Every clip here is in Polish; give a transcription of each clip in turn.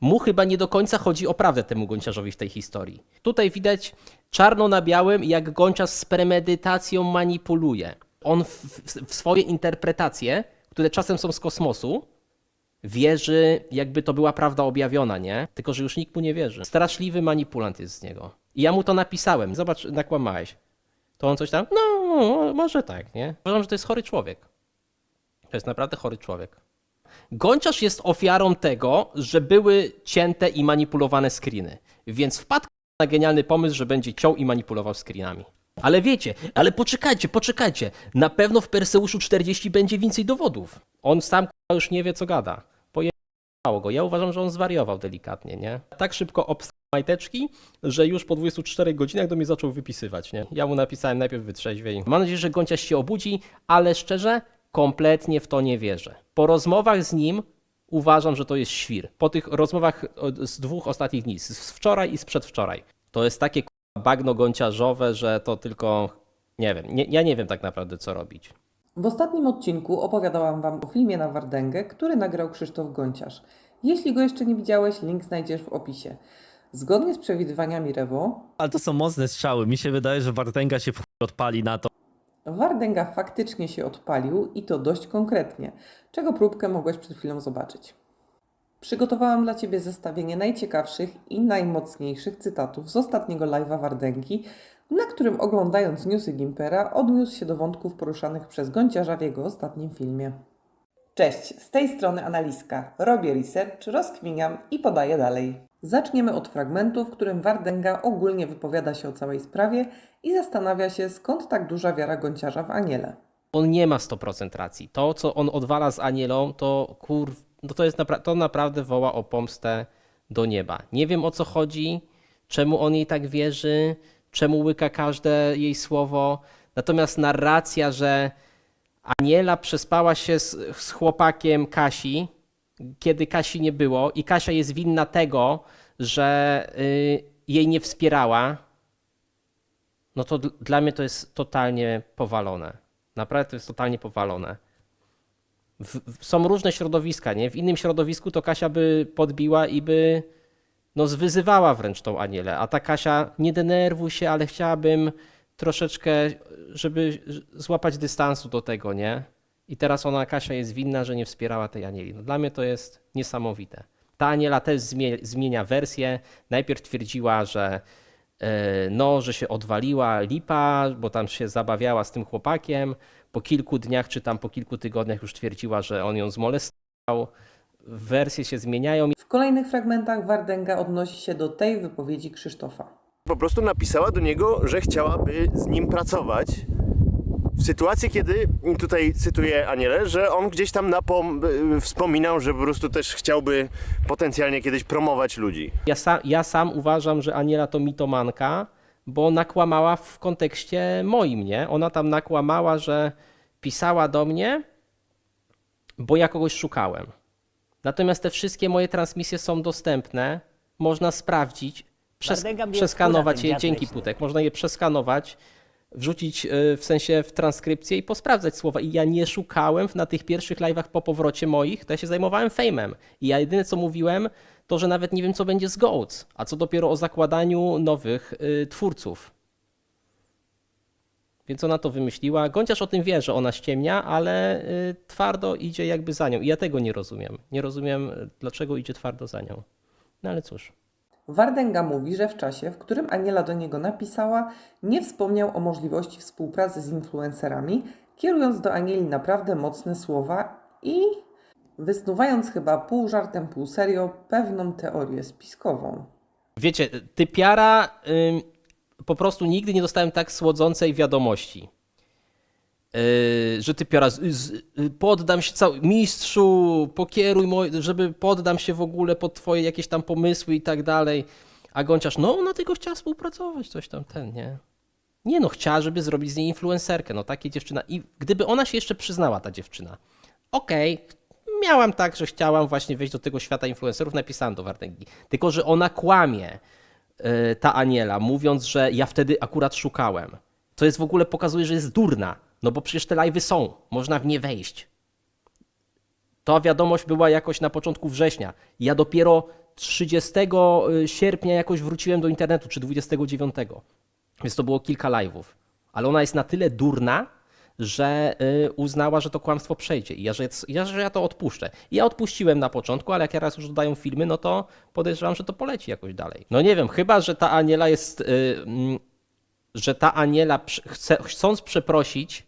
Mu chyba nie do końca chodzi o prawdę temu Gonciarzowi w tej historii. Tutaj widać czarno na białym, jak Gonciarz z premedytacją manipuluje. On w, w, w swoje interpretacje, które czasem są z kosmosu, wierzy, jakby to była prawda objawiona, nie? Tylko, że już nikt mu nie wierzy. Straszliwy manipulant jest z niego. I ja mu to napisałem. Zobacz, nakłamałeś. To on coś tam, no, może tak, nie? Uważam, że to jest chory człowiek. To jest naprawdę chory człowiek. Gonciarz jest ofiarą tego, że były cięte i manipulowane screeny. Więc wpadł na genialny pomysł, że będzie ciął i manipulował screenami. Ale wiecie, ale poczekajcie, poczekajcie. Na pewno w Perseuszu 40 będzie więcej dowodów. On sam już nie wie, co gada. Pojechało go. Ja uważam, że on zwariował delikatnie, nie? Tak szybko obstał majteczki, że już po 24 godzinach do mnie zaczął wypisywać, nie? Ja mu napisałem najpierw wytrzeźwiej. Mam nadzieję, że Gonciarz się obudzi, ale szczerze, kompletnie w to nie wierzę. Po rozmowach z nim uważam, że to jest świr. Po tych rozmowach o- z dwóch ostatnich dni, z wczoraj i z przedwczoraj. To jest takie bagno gonciarzowe, że to tylko, nie wiem, nie, ja nie wiem tak naprawdę co robić. W ostatnim odcinku opowiadałam Wam o filmie na Wardęgę, który nagrał Krzysztof Gonciarz. Jeśli go jeszcze nie widziałeś, link znajdziesz w opisie. Zgodnie z przewidywaniami Rewo, Ale to są mocne strzały. Mi się wydaje, że Wartęga się odpali na to. Wardęga faktycznie się odpalił i to dość konkretnie, czego próbkę mogłeś przed chwilą zobaczyć. Przygotowałam dla Ciebie zestawienie najciekawszych i najmocniejszych cytatów z ostatniego live'a Wardęgi, na którym oglądając newsy Gimpera odniósł się do wątków poruszanych przez Gonciarza w jego ostatnim filmie. Cześć, z tej strony Analiska. Robię research, rozkminiam i podaję dalej. Zaczniemy od fragmentu, w którym Wardęga ogólnie wypowiada się o całej sprawie i zastanawia się, skąd tak duża wiara Gonciarza w Aniele. On nie ma 100% racji. To, co on odwala z Anielą, to kur... No to, jest napra- to naprawdę woła o pomstę do nieba. Nie wiem o co chodzi, czemu on jej tak wierzy, czemu łyka każde jej słowo. Natomiast narracja, że Aniela przespała się z, z chłopakiem Kasi, kiedy Kasi nie było, i Kasia jest winna tego, że y, jej nie wspierała, no to dl- dla mnie to jest totalnie powalone. Naprawdę to jest totalnie powalone. W, w, są różne środowiska, nie? W innym środowisku to Kasia by podbiła i by no, zwyzywała wręcz tą Anielę, a ta Kasia, nie denerwuj się, ale chciałabym troszeczkę, żeby złapać dystansu do tego, nie? I teraz ona, Kasia, jest winna, że nie wspierała tej Anieli. No, dla mnie to jest niesamowite. Ta Aniela też zmie- zmienia wersję. Najpierw twierdziła, że e, no, że się odwaliła lipa, bo tam się zabawiała z tym chłopakiem. Po kilku dniach, czy tam po kilku tygodniach już twierdziła, że on ją zmolestował. Wersje się zmieniają. W kolejnych fragmentach Wardęga odnosi się do tej wypowiedzi Krzysztofa. Po prostu napisała do niego, że chciałaby z nim pracować. W sytuacji, kiedy, tutaj cytuję Anielę, że on gdzieś tam napom- y, wspominał, że po prostu też chciałby potencjalnie kiedyś promować ludzi. Ja, sa, ja sam uważam, że Aniela to mitomanka, bo nakłamała w kontekście moim, nie? Ona tam nakłamała, że pisała do mnie, bo ja kogoś szukałem. Natomiast te wszystkie moje transmisje są dostępne, można sprawdzić, przes przeskanować je, dzięki Putek, można je przeskanować, wrzucić y, w sensie w transkrypcję i posprawdzać słowa. I ja nie szukałem na tych pierwszych live'ach po powrocie moich, to ja się zajmowałem fejmem. I ja jedyne co mówiłem, to że nawet nie wiem co będzie z Goats, a co dopiero o zakładaniu nowych y, twórców. Więc ona to wymyśliła. Gąciarz o tym wie, że ona ściemnia, ale y, twardo idzie jakby za nią. I ja tego nie rozumiem. Nie rozumiem, y, dlaczego idzie twardo za nią. No ale cóż. Wardęga mówi, że w czasie, w którym Aniela do niego napisała, nie wspomniał o możliwości współpracy z influencerami, kierując do Anieli naprawdę mocne słowa i wysnuwając chyba pół żartem, pół serio pewną teorię spiskową. Wiecie, typiara ym, po prostu nigdy nie dostałem tak słodzącej wiadomości. Yy, że typiara, z, z, y, poddam się cały, mistrzu, pokieruj, moj, żeby poddam się w ogóle pod twoje jakieś tam pomysły i tak dalej. A Gąciarz, no ona tylko chciała współpracować, coś tam, ten, nie. Nie no, chciała, żeby zrobić z niej influencerkę, no takie dziewczyna. I gdyby ona się jeszcze przyznała, ta dziewczyna, okej, miałam tak, że chciałam właśnie wejść do tego świata influencerów, napisałam do Wardęgi. Tylko, że ona kłamie, yy, ta Aniela, mówiąc, że ja wtedy akurat szukałem. To jest w ogóle pokazuje, że jest durna, no bo przecież te live'y są, można w nie wejść. Ta wiadomość była jakoś na początku września. Ja dopiero 30 sierpnia jakoś wróciłem do internetu, czy 29. Więc to było kilka live'ów. Ale ona jest na tyle durna, że y, uznała, że to kłamstwo przejdzie i ja, że, ja, że ja to odpuszczę. I ja odpuściłem na początku, ale jak ja raz już dodają filmy, no to podejrzewam, że to poleci jakoś dalej. No nie wiem, chyba, że ta Aniela jest, y, mm, że ta Aniela chcąc przeprosić,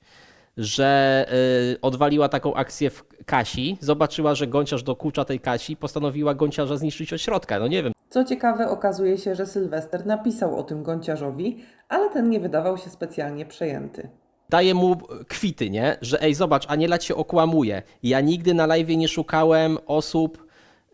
że y, odwaliła taką akcję w Kasi, zobaczyła, że gąciarz dokucza tej Kasi, postanowiła gąciarza zniszczyć od środka. No nie wiem, Co ciekawe, okazuje się, że Sylwester napisał o tym gąciarzowi, ale ten nie wydawał się specjalnie przejęty. daje mu kwity, nie? Że ej, zobacz, Aniela cię okłamuje. Ja nigdy na live nie szukałem osób.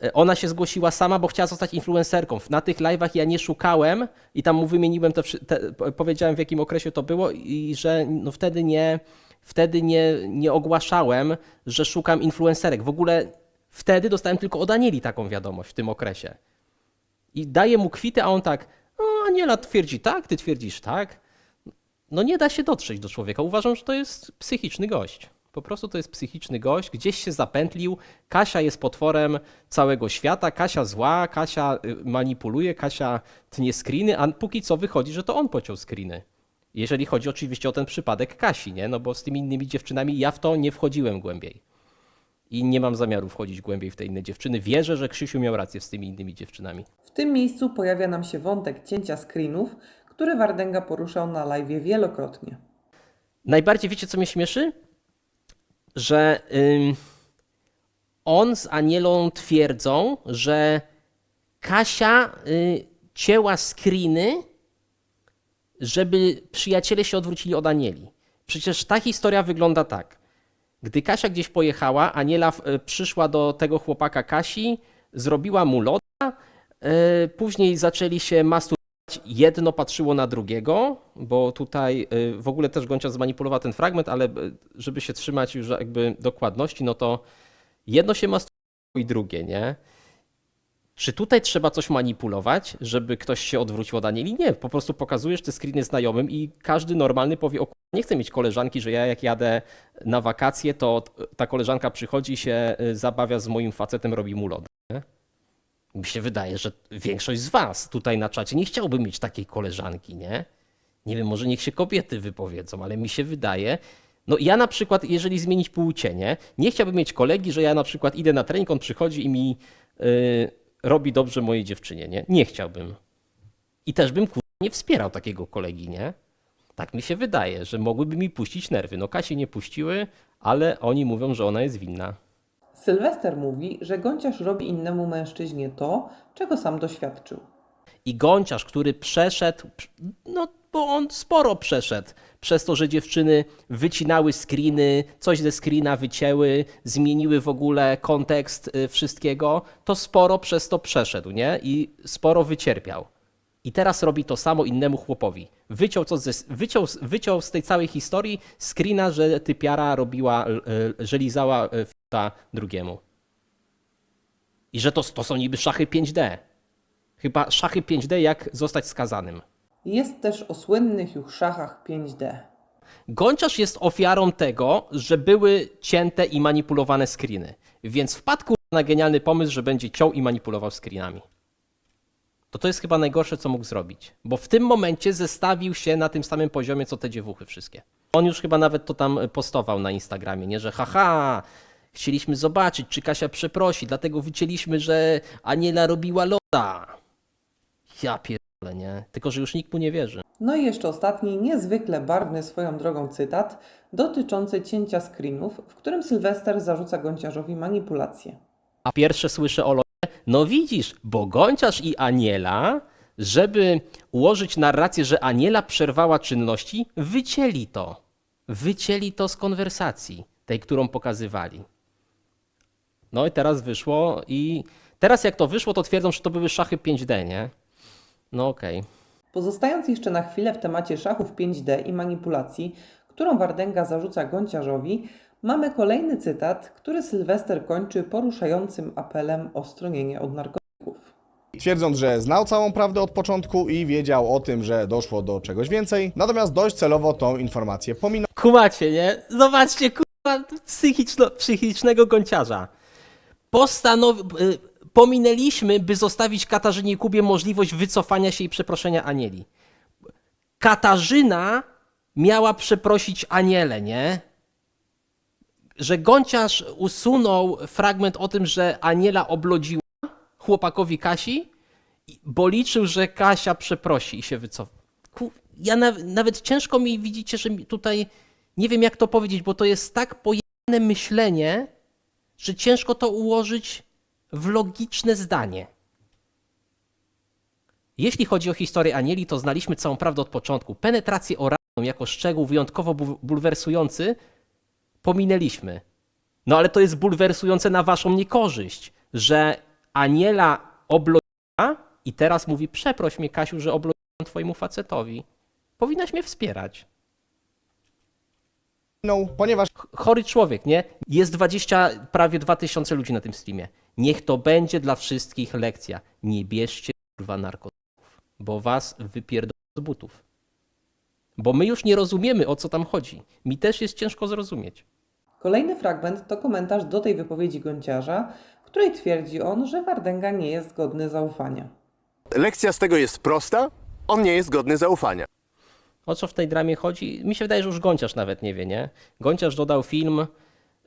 e, Ona się zgłosiła sama, bo chciała zostać influencerką. Na tych live'ach ja nie szukałem i tam mu wymieniłem, te, wszy- te, po- powiedziałem w jakim okresie to było i że no wtedy nie, wtedy nie, nie ogłaszałem, że szukam influencerek. W ogóle wtedy dostałem tylko od Anieli taką wiadomość w tym okresie. I daje mu kwity, a on tak, no Aniela twierdzi tak, ty twierdzisz tak no nie da się dotrzeć do człowieka. Uważam, że to jest psychiczny gość. Po prostu to jest psychiczny gość, gdzieś się zapętlił. Kasia jest potworem całego świata. Kasia zła, Kasia y, manipuluje, Kasia tnie screeny, a póki co wychodzi, że to on pociął screeny. Jeżeli chodzi oczywiście o ten przypadek Kasi, nie? No bo z tymi innymi dziewczynami ja w to nie wchodziłem głębiej. I nie mam zamiaru wchodzić głębiej w te inne dziewczyny. Wierzę, że Krzysiu miał rację z tymi innymi dziewczynami. W tym miejscu pojawia nam się wątek cięcia screenów, który Wardęga poruszał na live wielokrotnie. Najbardziej wiecie, co mnie śmieszy? Że ym, on z Anielą twierdzą, że Kasia y, cięła screeny, żeby przyjaciele się odwrócili od Anieli. Przecież ta historia wygląda tak. Gdy Kasia gdzieś pojechała, Aniela y, przyszła do tego chłopaka Kasi, zrobiła mu loda, y, później zaczęli się masturbować jedno patrzyło na drugiego, bo tutaj y, w ogóle też Goncia zmanipulował ten fragment, ale żeby się trzymać już jakby dokładności, no to jedno się masturbowało i drugie, nie? Czy tutaj trzeba coś manipulować, żeby ktoś się odwrócił od Anieli? Nie, po prostu pokazujesz te screeny znajomym i każdy normalny powie, o nie chcę mieć koleżanki, że ja jak jadę na wakacje, to ta koleżanka przychodzi się y, zabawia z moim facetem, robi mu nie? Mi się wydaje, że większość z Was tutaj na czacie nie chciałby mieć takiej koleżanki, nie? Nie wiem, może niech się kobiety wypowiedzą, ale mi się wydaje. No ja na przykład, jeżeli zmienić płcie, nie, nie chciałbym mieć kolegi, że ja na przykład idę na trening, on przychodzi i mi y, robi dobrze mojej dziewczynie, nie? Nie chciałbym. I też bym kurwa, nie wspierał takiego kolegi, nie? Tak mi się wydaje, że mogłyby mi puścić nerwy. No Kasie nie puściły, ale oni mówią, że ona jest winna. Sylwester mówi, że gąciarz robi innemu mężczyźnie to, czego sam doświadczył. I Gąciarz, który przeszedł, no bo on sporo przeszedł, przez to, że dziewczyny wycinały screeny, coś ze screena wycięły, zmieniły w ogóle kontekst y, wszystkiego, to sporo przez to przeszedł, nie? I sporo wycierpiał. I teraz robi to samo innemu chłopowi. Wyciął, co ze, wyciął, wyciął z tej całej historii screena, że typiara robiła, y, że lizała y, ta drugiemu. I że to, to są niby szachy 5D. Chyba szachy 5D, jak zostać skazanym. Jest też o słynnych już szachach 5D. Gonciarz jest ofiarą tego, że były cięte i manipulowane screeny, więc wpadł na genialny pomysł, że będzie ciął i manipulował screenami. To to jest chyba najgorsze, co mógł zrobić, bo w tym momencie zestawił się na tym samym poziomie, co te dziewuchy wszystkie. On już chyba nawet to tam postował na Instagramie, nie, że haha, chcieliśmy zobaczyć, czy Kasia przeprosi, dlatego wycięliśmy, że Aniela robiła loda. Ja pierdolę, nie? Tylko, że już nikt mu nie wierzy. No i jeszcze ostatni, niezwykle barwny swoją drogą cytat dotyczący cięcia screenów, w którym Sylwester zarzuca gąciarzowi manipulację. A pierwsze słyszę o lodzie. No widzisz, bo Gonciarz i Aniela, żeby ułożyć narrację, że Aniela przerwała czynności, wycięli to. Wycięli to z konwersacji, tej, którą pokazywali. No i teraz wyszło i teraz jak to wyszło, to twierdzą, że to były szachy 5D, nie? No okej. Pozostając jeszcze na chwilę w temacie szachów 5D i manipulacji, którą Wardęga zarzuca gąciarzowi, mamy kolejny cytat, który Sylwester kończy poruszającym apelem o stronienie od narkotyków. Twierdząc, że znał całą prawdę od początku i wiedział o tym, że doszło do czegoś więcej, natomiast dość celowo tą informację pominął. Kumacie, nie? Zobaczcie, kurwa, psychiczno, psychicznego gąciarza. Postanowił, y, pominęliśmy, by zostawić Katarzynie i Kubie możliwość wycofania się i przeproszenia Anieli. Katarzyna miała przeprosić Anielę, nie? Że Gonciarz usunął fragment o tym, że Aniela oblodziła chłopakowi Kasi, bo liczył, że Kasia przeprosi i się wycofa. Ja na, nawet ciężko mi widzicie, że tutaj nie wiem jak to powiedzieć, bo to jest tak pojemne myślenie, że ciężko to ułożyć w logiczne zdanie. Jeśli chodzi o historię Anieli, to znaliśmy całą prawdę od początku. Penetrację oralną jako szczegół wyjątkowo bu- bulwersujący pominęliśmy. No ale to jest bulwersujące na waszą niekorzyść, że Aniela oblodziła i teraz mówi przeproś mnie Kasiu, że oblodziłam twojemu facetowi. Powinnaś mnie wspierać. ponieważ Ch- Chory człowiek, nie? Jest 20, prawie 2000 ludzi na tym streamie. Niech to będzie dla wszystkich lekcja. Nie bierzcie kurwa narkotyków, bo was wypierdolą z butów. Bo my już nie rozumiemy o co tam chodzi. Mi też jest ciężko zrozumieć. Kolejny fragment to komentarz do tej wypowiedzi Gonciarza, w której twierdzi on, że Wardęga nie jest godny zaufania. Lekcja z tego jest prosta. On nie jest godny zaufania. O co w tej dramie chodzi? Mi się wydaje, że już Gonciarz nawet nie wie, nie? Gonciarz dodał film,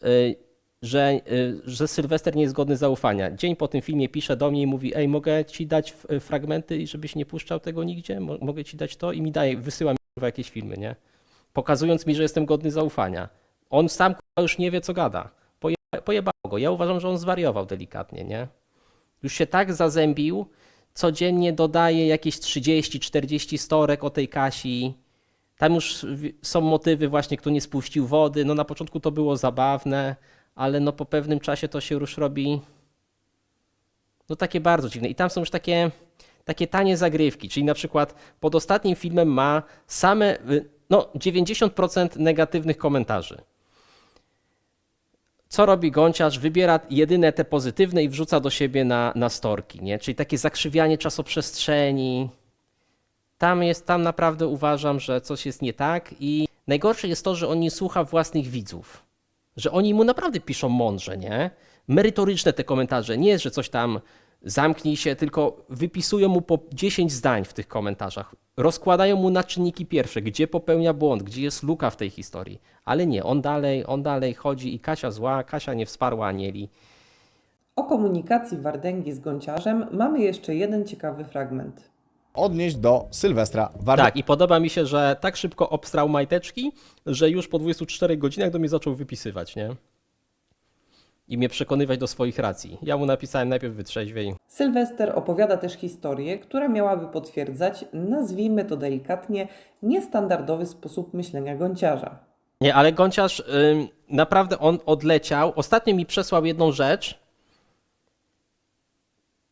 y, że, y, że Sylwester nie jest godny zaufania. Dzień po tym filmie pisze do mnie i mówi, ej, mogę ci dać y, fragmenty żebyś nie puszczał tego nigdzie? Mo- mogę ci dać to? I mi daje, wysyła mi jakieś filmy, nie? Pokazując mi, że jestem godny zaufania. On sam już nie wie, co gada. Poje- Pojebało go. Ja uważam, że on zwariował delikatnie, nie? Już się tak zazębił, codziennie dodaje jakieś 30-40 storek o tej Kasi. Tam już są motywy właśnie, kto nie spuścił wody. No na początku to było zabawne, ale no po pewnym czasie to się już robi no takie bardzo dziwne. I tam są już takie, takie tanie zagrywki, czyli na przykład pod ostatnim filmem ma same y, no 90% negatywnych komentarzy. Co robi Gonciarz? Wybiera jedyne te pozytywne i wrzuca do siebie na, na storki, nie? Czyli takie zakrzywianie czasoprzestrzeni, tam jest, tam naprawdę uważam, że coś jest nie tak i najgorsze jest to, że on nie słucha własnych widzów. Że oni mu naprawdę piszą mądrze, nie? Merytoryczne te komentarze. Nie jest, że coś tam zamknij się, tylko wypisują mu po 10 zdań w tych komentarzach. Rozkładają mu na czynniki pierwsze, gdzie popełnia błąd, gdzie jest luka w tej historii. Ale nie, on dalej, on dalej chodzi i Kasia zła, Kasia nie wsparła Anieli. O komunikacji Wardęgi z Gonciarzem mamy jeszcze jeden ciekawy fragment. Odnieść do Sylwestra Wardęgi. Tak, i podoba mi się, że tak szybko obstrał majteczki, że już po 24 godzinach do mnie zaczął wypisywać, nie? I mnie przekonywać do swoich racji. Ja mu napisałem najpierw wytrzeźwiej. Sylwester opowiada też historię, która miałaby potwierdzać, nazwijmy to delikatnie, niestandardowy sposób myślenia Gonciarza. Nie, ale Gonciarz, ym, naprawdę on odleciał. Ostatnio mi przesłał jedną rzecz.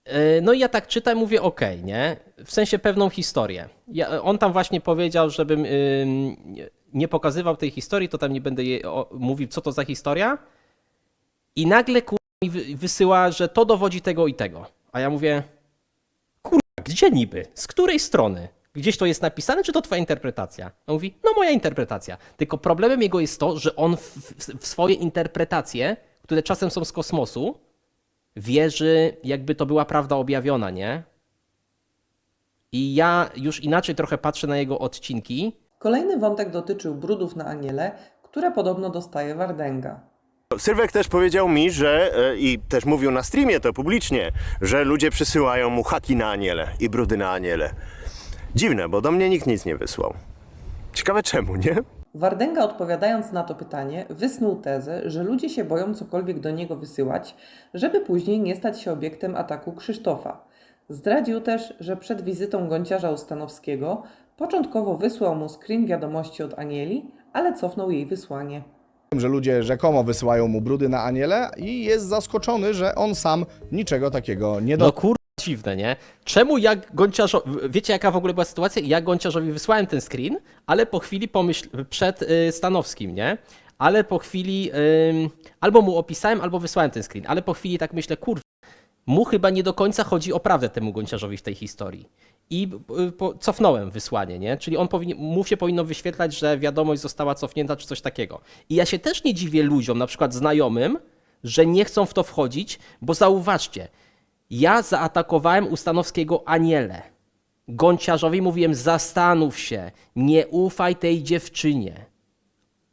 Yy, No i ja tak czytam, mówię okej, nie? W sensie pewną historię. Ja, on tam właśnie powiedział, żebym ym, nie- pokazywał tej historii, to tam nie będę jej o, mówił, co to za historia. I nagle kurwa mi wy, wysyła, że to dowodzi tego i tego. A ja mówię, kurwa, gdzie niby? Z której strony? Gdzieś to jest napisane, czy to twoja interpretacja? On mówi, no moja interpretacja. Tylko problemem jego jest to, że on w, w swoje interpretacje, które czasem są z kosmosu, wierzy, jakby to była prawda objawiona, nie? I ja już inaczej trochę patrzę na jego odcinki. Kolejny wątek dotyczył brudów na Aniele, które podobno dostaje Wardęga. Sylwek też powiedział mi, że e, i też mówił na streamie to publicznie, że ludzie przysyłają mu haki na aniele i brudy na aniele. Dziwne, bo do mnie nikt nic nie wysłał. Ciekawe czemu, nie? Wardęga odpowiadając na to pytanie, wysnuł tezę, że ludzie się boją cokolwiek do niego wysyłać, żeby później nie stać się obiektem ataku Krzysztofa. Zdradził też, że przed wizytą Gonciarza Ustanowskiego początkowo wysłał mu screen wiadomości od Anieli, ale cofnął jej wysłanie. że ludzie rzekomo wysyłają mu brudy na Aniele i jest zaskoczony, że on sam niczego takiego nie No dokonał. Dziwne, nie? Czemu ja Gonciarzowi... Wiecie jaka w ogóle była sytuacja? Ja Gonciarzowi wysłałem ten screen, ale po chwili pomyśl... przed y, Stanowskim, nie? Ale po chwili... albo mu opisałem, albo wysłałem ten screen, ale po chwili tak myślę, kurwa, mu chyba nie do końca chodzi o prawdę temu Gonciarzowi w tej historii. I y, cofnąłem wysłanie, nie? Czyli on powinien, mu się powinno wyświetlać, że wiadomość została cofnięta, czy coś takiego. I ja się też nie dziwię ludziom, na przykład znajomym, że nie chcą w to wchodzić, bo zauważcie, Ja zaatakowałem Ustanowskiego Aniele. Gąciarzowi mówiłem, zastanów się, nie ufaj tej dziewczynie.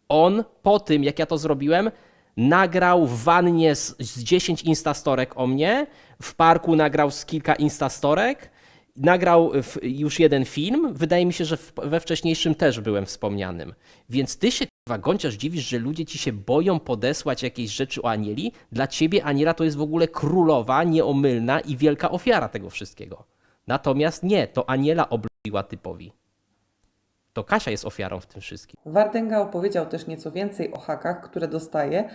On po tym, jak ja to zrobiłem, nagrał w wannie z, z 10 instastorek o mnie, w parku nagrał z kilka instastorek, nagrał już jeden film. Wydaje mi się, że we wcześniejszym też byłem wspomnianym. Więc ty się, kurwa, Gąciarz, dziwisz, że ludzie ci się boją podesłać jakieś rzeczy o Anieli? Dla ciebie Aniela to jest w ogóle królowa, nieomylna i wielka ofiara tego wszystkiego. Natomiast nie, to Aniela oblubiła typowi. To Kasia jest ofiarą w tym wszystkim. Wardęga opowiedział też nieco więcej o hakach, które dostaje,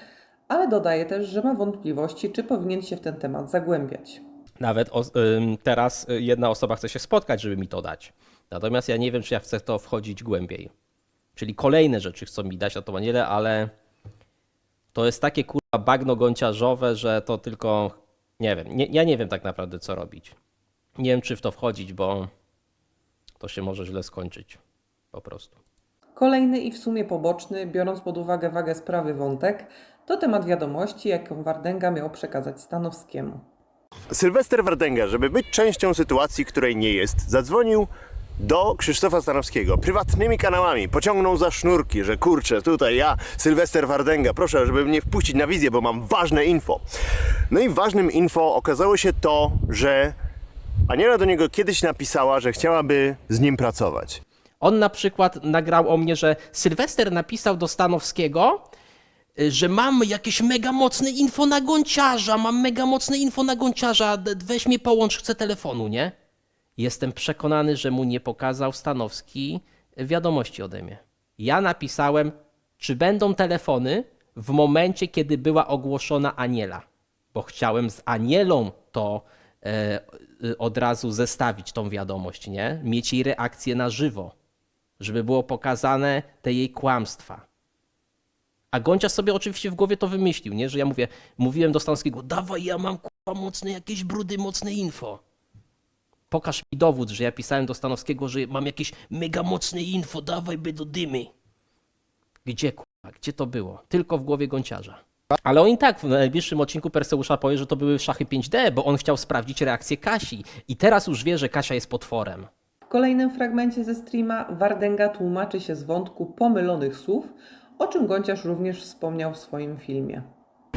ale dodaje też, że ma wątpliwości, czy powinien się w ten temat zagłębiać. Nawet o, teraz y, jedna osoba chce się spotkać, żeby mi to dać. Natomiast ja nie wiem, czy ja chcę to wchodzić głębiej. Czyli kolejne rzeczy chcą mi dać na to maniele, ale to jest takie kurwa bagno gąciarzowe, że to tylko nie wiem. Nie, ja nie wiem tak naprawdę, co robić. Nie wiem, czy w to wchodzić, bo to się może źle skończyć. Po prostu. Kolejny i w sumie poboczny, biorąc pod uwagę wagę sprawy wątek, to temat wiadomości, jaką Wardęga miał przekazać Stanowskiemu. Sylwester Wardęga, żeby być częścią sytuacji, której nie jest, zadzwonił do Krzysztofa Stanowskiego prywatnymi kanałami, pociągnął za sznurki, że kurczę, tutaj ja, Sylwester Wardęga, proszę, żeby mnie wpuścić na wizję, bo mam ważne info. No i ważnym info okazało się to, że Aniela do niego kiedyś napisała, że chciałaby z nim pracować. On na przykład nagrał o mnie, że Sylwester napisał do Stanowskiego, y, że mam jakieś mega mocne info na gąciarza, mam mega mocne info na gąciarza, weź mnie połącz, chcę telefonu, nie? Jestem przekonany, że mu nie pokazał Stanowski wiadomości ode mnie. Ja napisałem, czy będą telefony w momencie, kiedy była ogłoszona Aniela, bo chciałem z Anielą to e, y, od razu zestawić tą wiadomość, nie? Mieć jej reakcję na żywo, żeby było pokazane te jej kłamstwa. A Goncia sobie oczywiście w głowie to wymyślił, nie? Że ja mówię, mówiłem do Stanowskiego, dawaj, ja mam mocne jakieś brudy, mocne info. Pokaż mi dowód, że ja pisałem do Stanowskiego, że mam jakieś mega mocne info, dawaj by do dymy. Gdzie kurwa, gdzie to było? Tylko w głowie Gonciarza. Ale on i tak w najbliższym odcinku Perseusza powie, że to były szachy 5D, bo on chciał sprawdzić reakcję Kasi. I teraz już wie, że Kasia jest potworem. W kolejnym fragmencie ze streama Wardęga tłumaczy się z wątku pomylonych słów, o czym Gonciarz również wspomniał w swoim filmie.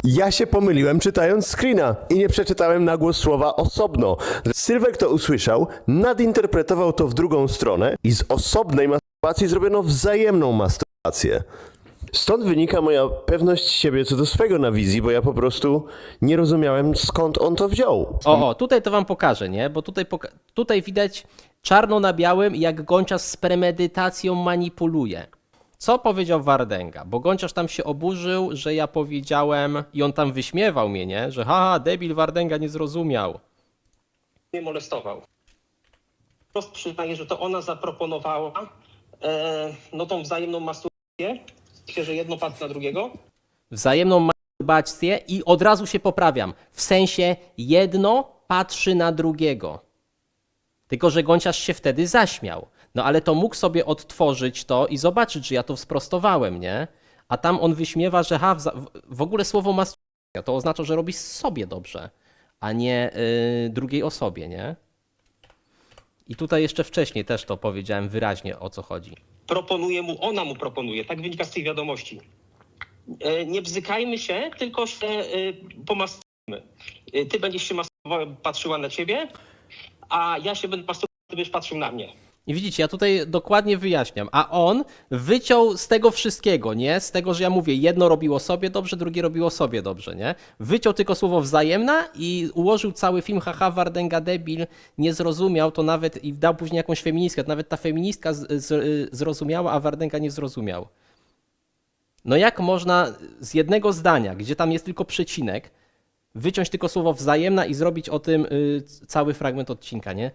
Ja się pomyliłem czytając screena i nie przeczytałem na głos słowa osobno. Sylwek to usłyszał, nadinterpretował to w drugą stronę i z osobnej masturbacji zrobiono wzajemną masturbację. Stąd wynika moja pewność siebie co do swego na wizji, bo ja po prostu nie rozumiałem skąd on to wziął. O, tutaj to wam pokażę, nie? Bo tutaj, poka- tutaj widać czarno na białym, jak Gonciarz z premedytacją manipuluje. Co powiedział Wardęga? Bo Gonciarz tam się oburzył, że ja powiedziałem i on tam wyśmiewał mnie, nie? Że haha, debil Wardęga nie zrozumiał. nie molestował. Wprost przyznaje, że to ona zaproponowała e, no tą wzajemną masturbację, że jedno patrzy na drugiego. Wzajemną masturbację i od razu się poprawiam. W sensie jedno patrzy na drugiego. Tylko, że Gonciarz się wtedy zaśmiał. No ale to mógł sobie odtworzyć to i zobaczyć, że ja to sprostowałem, nie? A tam on wyśmiewa, że ha, w, ogóle słowo masturbacja to oznacza, że robisz sobie dobrze, a nie y, drugiej osobie, nie? I tutaj jeszcze wcześniej też to powiedziałem wyraźnie o co chodzi. Proponuje mu, ona mu proponuje, tak wynika z tej wiadomości. E, nie bzykajmy się, tylko się e, pomasturbujmy. E, ty będziesz się masturbował, patrzyła na ciebie, a ja się będę masturbował, ty będziesz patrzył na mnie. I widzicie, ja tutaj dokładnie wyjaśniam, a on wyciął z tego wszystkiego, nie? Z tego, że ja mówię, jedno robiło sobie dobrze, drugie robiło sobie dobrze, nie? Wyciął tylko słowo wzajemna i ułożył cały film, haha, Wardęga debil, nie zrozumiał to nawet i dał później jakąś feministkę, nawet ta feministka z, z, zrozumiała, a Wardęga nie zrozumiał. No jak można z jednego zdania, gdzie tam jest tylko przecinek, wyciąć tylko słowo wzajemna i zrobić o tym y, cały fragment odcinka, nie?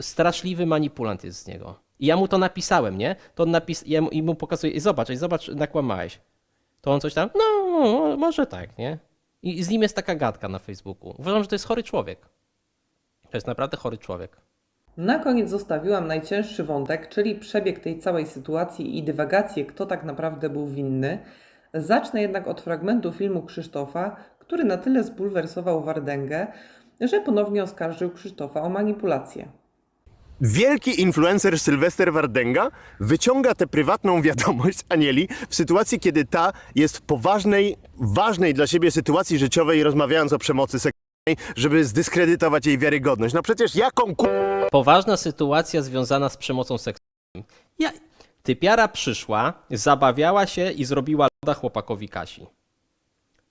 Straszliwy manipulant jest z niego. I ja mu to napisałem, nie? To on napis ja mu, i mu pokazuję, zobacz, zobacz, nakłamałeś. To on coś tam, no, może tak, nie? I z nim jest taka gadka na Facebooku. Uważam, że to jest chory człowiek. To jest naprawdę chory człowiek. Na koniec zostawiłam najcięższy wątek, czyli przebieg tej całej sytuacji i dywagację, kto tak naprawdę był winny. Zacznę jednak od fragmentu filmu Krzysztofa, który na tyle zbulwersował Wardęgę, że ponownie oskarżył Krzysztofa o manipulację. Wielki influencer Sylwester Wardenga wyciąga tę prywatną wiadomość z Anieli w sytuacji, kiedy ta jest w poważnej, ważnej dla siebie sytuacji życiowej, rozmawiając o przemocy seksualnej, żeby zdyskredytować jej wiarygodność. No przecież jaką ku... Poważna sytuacja związana z przemocą seksualną. Ja... Typiara przyszła, zabawiała się i zrobiła loda chłopakowi Kasi.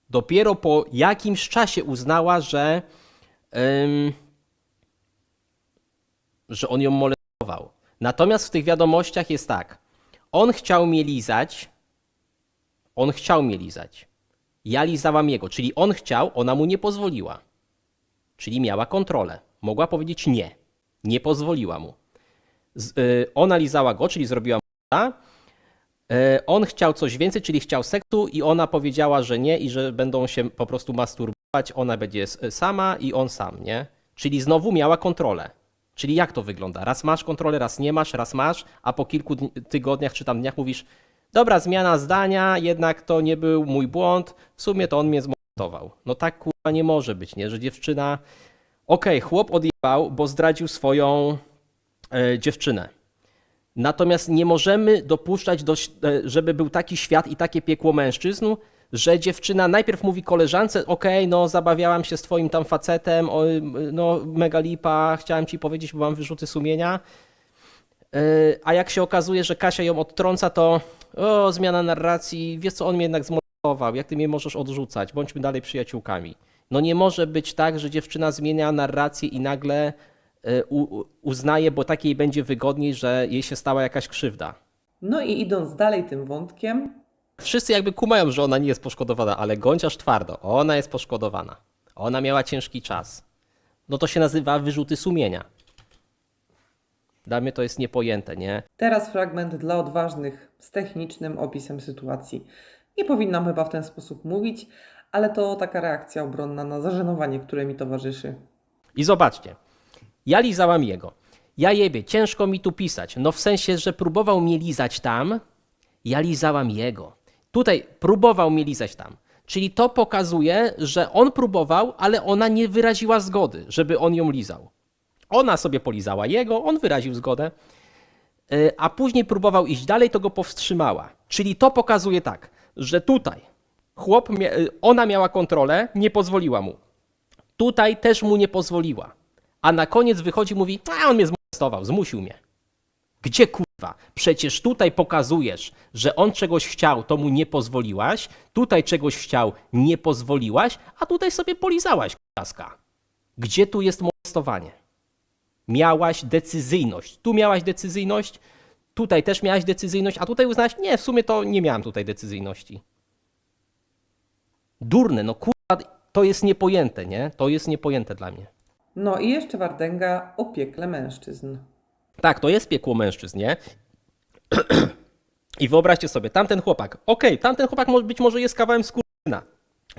Dopiero po jakimś czasie uznała, że, ym, że on ją molestował. Natomiast w tych wiadomościach jest tak. On chciał mnie lizać. On chciał mnie lizać. Ja lizałam jego, czyli on chciał, ona mu nie pozwoliła. Czyli miała kontrolę. Mogła powiedzieć nie. Nie pozwoliła mu. Z, y, ona lizała go, czyli zrobiła mu On chciał coś więcej, czyli chciał seksu i ona powiedziała, że nie i że będą się po prostu masturbować. Ona będzie sama i on sam, nie? Czyli znowu miała kontrolę. Czyli jak to wygląda? Raz masz kontrolę, raz nie masz, raz masz, a po kilku dni- tygodniach czy tam dniach mówisz dobra, zmiana zdania, jednak to nie był mój błąd, w sumie to on mnie zmontował. No tak kurwa nie może być, nie? Że dziewczyna Okej, chłop odjebał, bo zdradził swoją e, dziewczynę. Natomiast nie możemy dopuszczać, do, e, żeby był taki świat i takie piekło mężczyzn, że dziewczyna najpierw mówi koleżance, okej, no zabawiałam się z twoim tam facetem, o, no mega lipa, chciałem ci powiedzieć, bo mam wyrzuty sumienia. E, A jak się okazuje, że Kasia ją odtrąca, to o, zmiana narracji, wiesz co, on mnie jednak zmontował, jak ty mnie możesz odrzucać, bądźmy dalej przyjaciółkami. No nie może być tak, że dziewczyna zmienia narrację i nagle uznaje, bo takiej będzie wygodniej, że jej się stała jakaś krzywda. No i idąc dalej tym wątkiem, Wszyscy jakby kumają, że ona nie jest poszkodowana, ale Gąciarz twardo, ona jest poszkodowana. Ona miała ciężki czas. No to się nazywa wyrzuty sumienia. Dla mnie to jest niepojęte, nie? teraz fragment dla odważnych z technicznym opisem sytuacji. Nie powinnam chyba w ten sposób mówić, ale to taka reakcja obronna na zażenowanie, które mi towarzyszy. I zobaczcie, ja lizałam jego. Ja jebie, ciężko mi tu pisać. No w sensie, że próbował mnie lizać tam, ja lizałam jego. Tutaj próbował mnie lizać tam. Czyli to pokazuje, że on próbował, ale ona nie wyraziła zgody, żeby on ją lizał. Ona sobie polizała jego, on wyraził zgodę, yy, a później próbował iść dalej, to go powstrzymała. Czyli to pokazuje tak, że tutaj chłop, yy, ona miała kontrolę, nie pozwoliła mu. Tutaj też mu nie pozwoliła. A na koniec wychodzi i mówi, a on mnie zmolestował, zmusił mnie. Gdzie kurwa? Przecież tutaj pokazujesz, że on czegoś chciał, to mu nie pozwoliłaś, tutaj czegoś chciał, nie pozwoliłaś, a tutaj sobie polizałaś, kaska. Gdzie tu jest molestowanie? Miałaś decyzyjność. Tu miałaś decyzyjność, tutaj też miałaś decyzyjność, a tutaj uznałaś, nie, w sumie to nie miałam tutaj decyzyjności. Durne, no kurwa, to jest niepojęte, nie? To jest niepojęte dla mnie. No i jeszcze Wardęga o piekle mężczyzn. Tak, to jest piekło mężczyzn, nie? I wyobraźcie sobie, tamten chłopak, okej, tamten chłopak być może jest kawałem skurczyna,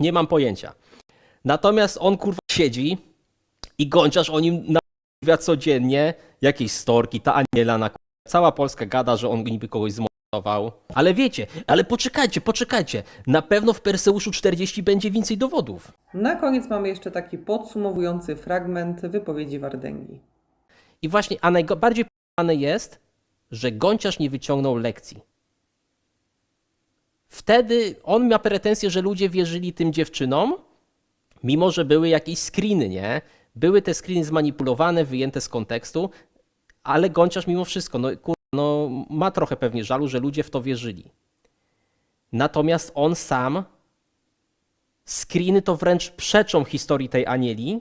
nie mam pojęcia. Natomiast on kurwa siedzi i gąciarz o nim namawia codziennie, jakieś storki, ta Aniela na. Cała Polska gada, że on niby kogoś zmontował. Ale wiecie, ale poczekajcie, poczekajcie, na pewno w Perseuszu 40 będzie więcej dowodów. Na koniec mamy jeszcze taki podsumowujący fragment wypowiedzi Wardęgi. I właśnie, a najbardziej p***ane jest, że Gąciarz nie wyciągnął lekcji. Wtedy on ma pretensję, że ludzie wierzyli tym dziewczynom, mimo że były jakieś screeny, nie? Były te screeny zmanipulowane, wyjęte z kontekstu, ale Gąciarz mimo wszystko, no, kur... no ma trochę pewnie żalu, że ludzie w to wierzyli. Natomiast on sam, screeny to wręcz przeczą historii tej Anieli,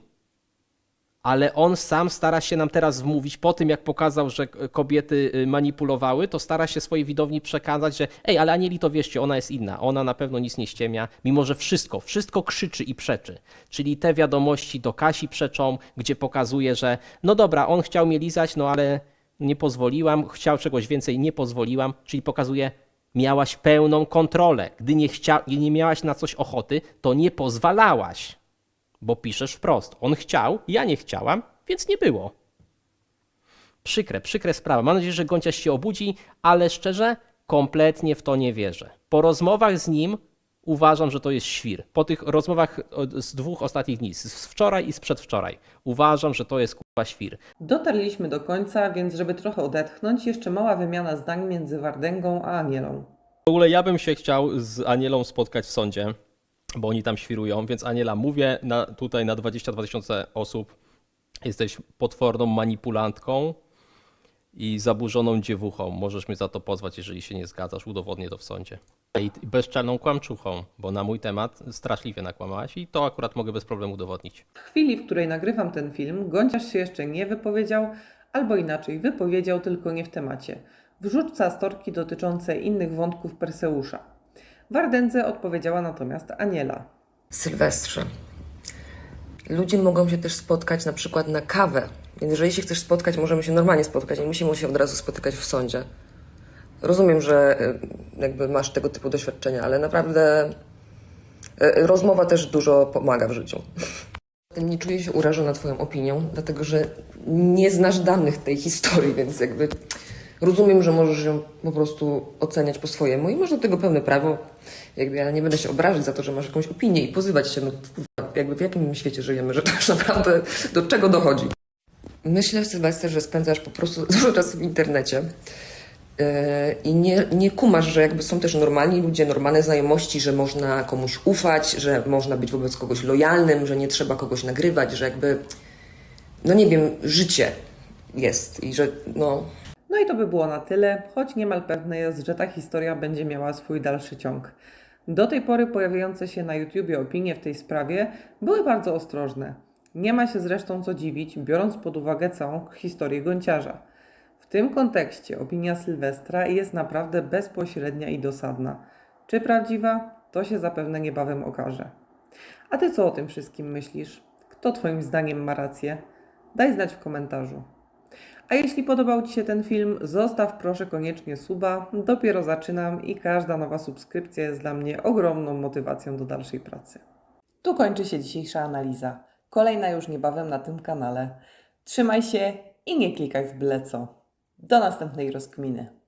ale on sam stara się nam teraz wmówić, po tym jak pokazał, że kobiety y, manipulowały, to stara się swojej widowni przekazać, że ej, ale Anieli to wierzcie, ona jest inna, ona na pewno nic nie ściemia, mimo że wszystko, wszystko krzyczy i przeczy. Czyli te wiadomości do Kasi przeczą, gdzie pokazuje, że no dobra, on chciał mnie lizać, no ale nie pozwoliłam, chciał czegoś więcej, nie pozwoliłam, czyli pokazuje, miałaś pełną kontrolę. Gdy nie, chcia, nie miałaś na coś ochoty, to nie pozwalałaś bo piszesz wprost. On chciał, ja nie chciałam, więc nie było. Przykre, przykre sprawa. Mam nadzieję, że Gąciarz się obudzi, ale szczerze, kompletnie w to nie wierzę. Po rozmowach z nim Uważam, że to jest świr. Po tych rozmowach o- z dwóch ostatnich dni, z z wczoraj i z przedwczoraj, uważam, że to jest kurwa świr. Dotarliśmy do końca, więc żeby trochę odetchnąć, jeszcze mała wymiana zdań między Wardęgą a Anielą. W ogóle ja bym się chciał z Anielą spotkać w sądzie, bo oni tam świrują, więc Aniela, mówię na, tutaj na 22 tysiące osób, jesteś potworną manipulantką i zaburzoną dziewuchą. Możesz mnie za to pozwać, jeżeli się nie zgadzasz, udowodnię to w sądzie. I bezczelną kłamczuchą, bo na mój temat straszliwie nakłamałaś i to akurat mogę bez problemu udowodnić. W chwili, w której nagrywam ten film, Gonciarz się jeszcze nie wypowiedział, albo inaczej, wypowiedział tylko nie w temacie. Wrzuca astorki dotyczące innych wątków Perseusza. Wardędze odpowiedziała natomiast Aniela. Sylwestrze. Ludzie mogą się też spotkać na przykład na kawę. Więc jeżeli się chcesz spotkać, możemy się normalnie spotkać. Nie musimy się od razu spotykać w sądzie. Rozumiem, że y, jakby masz tego typu doświadczenia, ale naprawdę y, rozmowa też dużo pomaga w życiu. Nie czuję się urażona Twoją opinią, dlatego że nie znasz danych tej historii, więc jakby rozumiem, że możesz ją po prostu oceniać po swojemu i masz do tego pełne prawo. Jakby ja nie będę się obrażać za to, że masz jakąś opinię i pozywać się, no jakby w jakim świecie żyjemy, że to już naprawdę do czego dochodzi. Myślę, Sylwester, że spędzasz po prostu dużo czasu w internecie yy, i nie, nie kumasz, że jakby są też normalni ludzie, normalne znajomości, że można komuś ufać, że można być wobec kogoś lojalnym, że nie trzeba kogoś nagrywać, że jakby, no nie wiem, życie jest i że no, No i to by było na tyle, choć niemal pewne jest, że ta historia będzie miała swój dalszy ciąg. Do tej pory pojawiające się na YouTubie opinie w tej sprawie były bardzo ostrożne. Nie ma się zresztą co dziwić, biorąc pod uwagę całą historię Gonciarza. W tym kontekście opinia Sylwestra jest naprawdę bezpośrednia i dosadna. Czy prawdziwa? To się zapewne niebawem okaże. A ty co o tym wszystkim myślisz? Kto Twoim zdaniem ma rację? Daj znać w komentarzu. A jeśli podobał Ci się ten film, zostaw proszę koniecznie suba. Dopiero zaczynam i każda nowa subskrypcja jest dla mnie ogromną motywacją do dalszej pracy. Tu kończy się dzisiejsza analiza. Kolejna już niebawem na tym kanale. Trzymaj się i nie klikaj w byle co. Do następnej rozkminy.